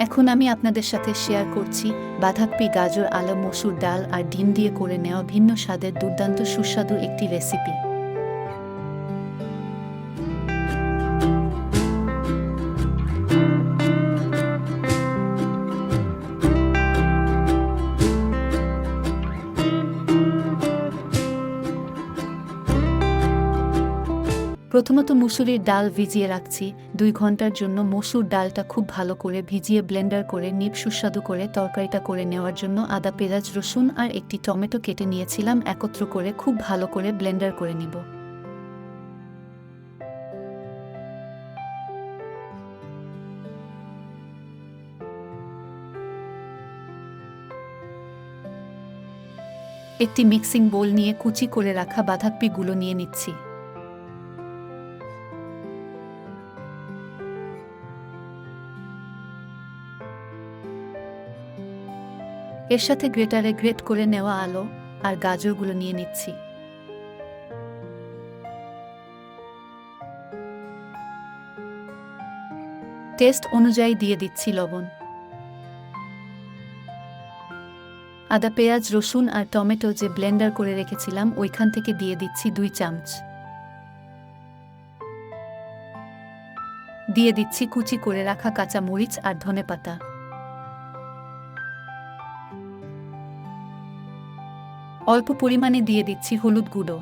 এখন আমি আপনাদের সাথে শেয়ার করছি বাঁধাকপি, গাজর, আলু, মসুর ডাল আর ডিম দিয়ে করে নেওয়া ভিন্ন স্বাদের দুর্দান্ত সুস্বাদু একটি রেসিপি প্রথমত মুসুরির ডাল ভিজিয়ে রাখছি। দুই ঘণ্টার জন্য মসুর ডালটা খুব ভালো করে ভিজিয়ে ব্লেন্ডার করে, নিপ সুস্বাদু করে তরকারিটা করে নেওয়ার জন্য আদা, পেঁয়াজ, রসুন আর একটি টমেটো কেটে নিয়েছিলাম, একত্র করে খুব ভালো করে ব্লেন্ডার করে নিব। একটি মিক্সিং বোল নিয়ে কুচি করে রাখা বাঁধাকপিগুলো নিয়ে নিচ্ছি। এর সাথে গ্রেটারে গ্রেট করে নেওয়া আলো আর গাজরগুলো নিয়ে নিচ্ছি। টেস্ট অনুযায়ী দিয়ে দিচ্ছি লবণ। আদা, পেঁয়াজ, রসুন আর টমেটো যে ব্লেন্ডার করে রেখেছিলাম, ওইখান থেকে দিয়ে দিচ্ছি দুই চামচ। দিয়ে দিচ্ছি কুচি করে রাখা কাঁচা মরিচ আর ধনেপাতা। অল্প পরিমাণে দিয়ে দিচ্ছি হলুদ গুঁড়ো।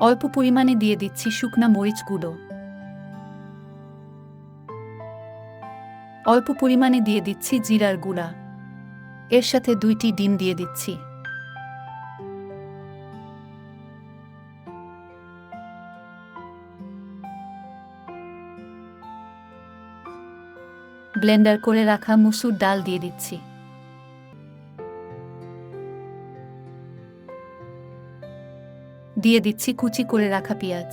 অল্প পরিমাণে দিয়ে দিচ্ছি শুকনা মরিচ গুঁড়ো। অল্প পরিমাণে দিয়ে দিচ্ছি জিরার গুঁড়া। এর সাথে দুইটি ডিম দিয়ে দিচ্ছি। ব্লেন্ডার করে রাখা মুসুর ডাল দিয়ে দিচ্ছি। দিয়ে দিচ্ছি কুচি করে রাখা পেঁয়াজ।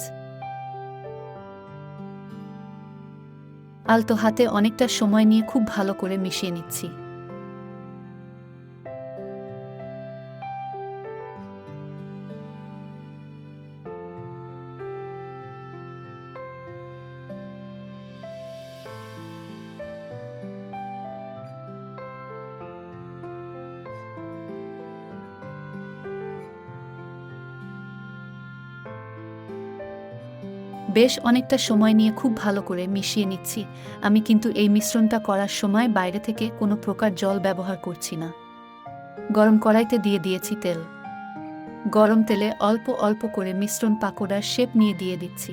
আলতো হাতে অনেকটা সময় নিয়ে খুব ভালো করে মিশিয়ে নিচ্ছি। বেশ অনেকটা সময় নিয়ে খুব ভালো করে মিশিয়ে নিচ্ছি। আমি কিন্তু এই মিশ্রণটা করার সময় বাইরে থেকে কোনো প্রকার জল ব্যবহার করছি না। গরম কড়াইতে দিয়ে দিয়েছি তেল। গরম তেলে অল্প অল্প করে মিশ্রণ পাকোড়ার শেপ নিয়ে দিয়ে দিচ্ছি।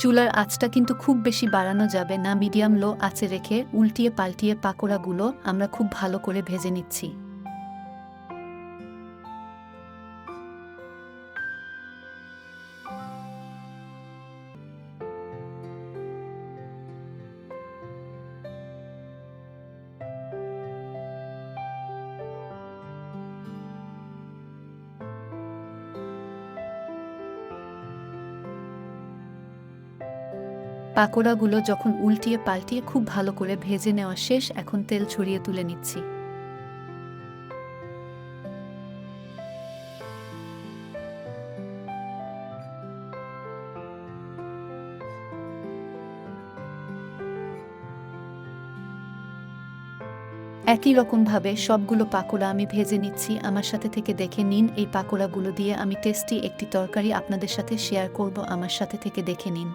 চুলার আঁচটা কিন্তু খুব বেশি বাড়ানো যাবে না। মিডিয়াম লো আঁচে রেখে উল্টিয়ে পাল্টিয়ে পাকোড়াগুলো আমরা খুব ভালো করে ভেজে নিচ্ছি। পাকোড়াগুলো যখন উল্টিয়ে পাল্টিয়ে খুব ভালো করে ভেজে নেওয়া শেষ, এখন তেল ছড়িয়ে তুলে নিচ্ছি। একই রকমভাবে সবগুলো পাকোড়া আমি ভেজে নিচ্ছি। আমার সাথে থেকে দেখে নিন, এই পাকোড়াগুলো দিয়ে আমি টেস্টি একটি তরকারি আপনাদের সাথে শেয়ার করব। আমার সাথে থেকে দেখে নিন।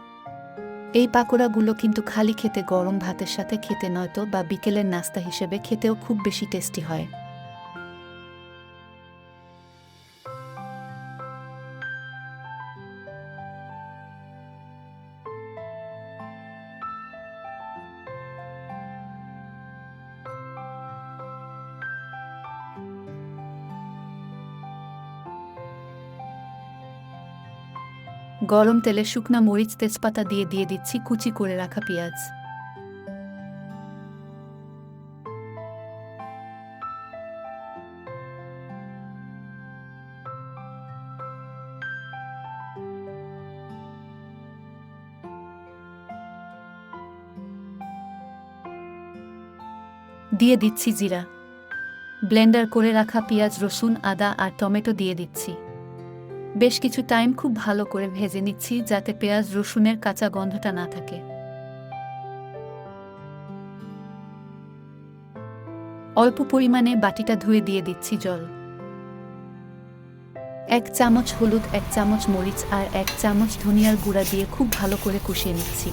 এই পাকোড়াগুলো কিন্তু খালি খেতে গরম ভাতের সাথে খেতে নয়তো বা বিকেলের নাস্তা হিসেবে খেতেও খুব বেশি টেস্টি হয়। গরম তেলে শুকনা মরিচ তেজপাতা দিয়ে দিয়ে দিচ্ছি কুচি করে রাখা পেঁয়াজ। দিয়ে দিচ্ছি জিরা। ব্লেন্ডার করে রাখা পেঁয়াজ, রসুন, আদা আর টমেটো দিয়ে দিচ্ছি। বেশ কিছু টাইম খুব ভালো করে ভেজে নিচ্ছি যাতে পেঁয়াজ রসুনের কাঁচা গন্ধটা না থাকে। অল্প পরিমাণে বাটিটা ধুয়ে দিয়ে দিচ্ছি জল। এক চামচ হলুদ, এক চামচ মরিচ আর এক চামচ ধনিয়ার গুঁড়া দিয়ে খুব ভালো করে কষিয়ে নিচ্ছি।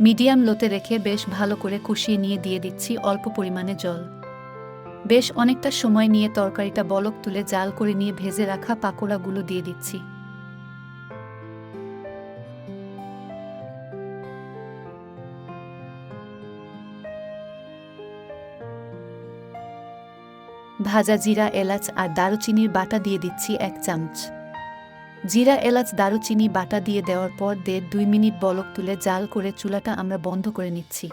মিডিয়াম লোতে রেখে বেশ ভালো করে কষিয়ে নিয়ে দিয়ে দিচ্ছি অল্প পরিমাণে জল। বেশ অনেকটা সময় নিয়ে তরকারিটা বলক তুলে জাল করে নিয়ে ভেজে রাখা পাকোড়াগুলো দিয়ে দিচ্ছি। ভাজা জিরা, এলাচ আর দারুচিনির বাটা দিয়ে দিচ্ছি এক চামচ। জিরা, এলাচ, দারুচিনি, বাটা দিয়ে দেওয়ার পর দেড় দুই মিনিট বলক তুলে জাল করে চুলাটা আমরা বন্ধ করে নিচ্ছি।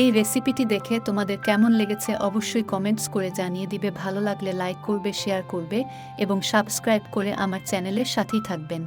এই রেসিপিটি দেখে তোমাদের কেমন লেগেছে অবশ্যই কমেন্টস করে জানিয়ে দিবে। ভালো লাগলে লাইক করবে শেয়ার করবে এবং সাবস্ক্রাইব করে আমার চ্যানেলের সাথেই থাকবেন।